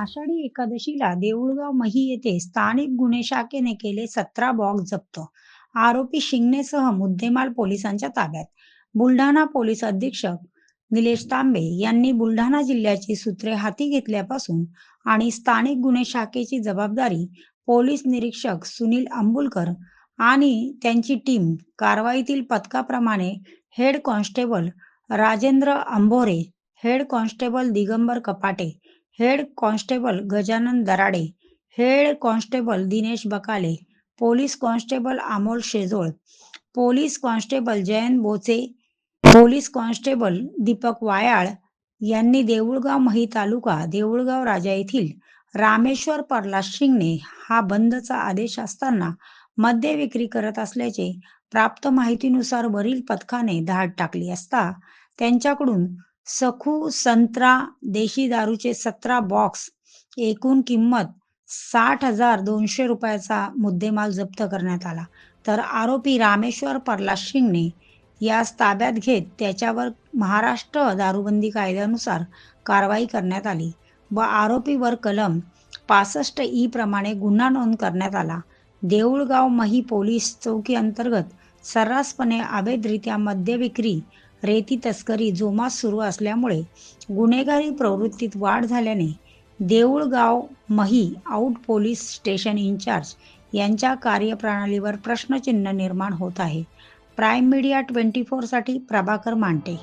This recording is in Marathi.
आषाढी एकादशीला देऊळगाव मही येथे स्थानिक गुन्हे शाखेने केले सतरा बॉक्स जप्त. आरोपी शिंगणेसह मुद्देमाल पोलिसांच्या ताब्यात. बुलढाणा पोलीस अधीक्षक निलेश तांबे यांनी बुलढाणा जिल्ह्याची सूत्रे हाती घेतल्यापासून आणि स्थानिक गुन्हे शाखेची जबाबदारी पोलीस निरीक्षक सुनील अंबुलकर आणि त्यांची टीम कारवाईतील पथकाप्रमाणे head constable Rajendra Ambhore head constable Digambar Kapate head constable Gajanan Darade head constable Dinesh Bakale police constable Amol Shejol police constable Jayant Boche police constable Deepak Wayal यांनी देऊळगाव मही तालुका देऊळगाव राजा येथील रामेश्वर पर्ला शिंगणे हा बंदचा आदेश असताना मद्य विक्री करत असल्याचे प्राप्त माहितीनुसार वरील पथकाने धाड टाकली असता त्यांच्याकडून सखू संत्रा देशी दारूचे सतरा बॉक्स एकूण किंमत साठ हजार दोनशे रुपयाचा मुद्देमाल जप्त करण्यात आला. तर आरोपी रामेश्वर पर्ला शिंगणे यास ताब्यात घेत त्याच्यावर महाराष्ट्र दारूबंदी कायद्यानुसार कारवाई करण्यात आली व आरोपीवर कलम पासष्ट ई प्रमाणे गुन्हा नोंद करण्यात आला. देऊळगाव मही पोलीस चौकी अंतर्गत सर्रासपणे अवैधरित्या मद्य विक्री रेती तस्करी जोमात सुरू असल्यामुळे गुन्हेगारी प्रवृत्तीत वाढ झाल्याने देऊळगाव मही आउट पोलीस स्टेशन इन्चार्ज यांच्या कार्यप्रणालीवर प्रश्नचिन्ह निर्माण होत आहे. प्राईम मीडिया ट्वेंटी फोरसाठी प्रभाकर मांटे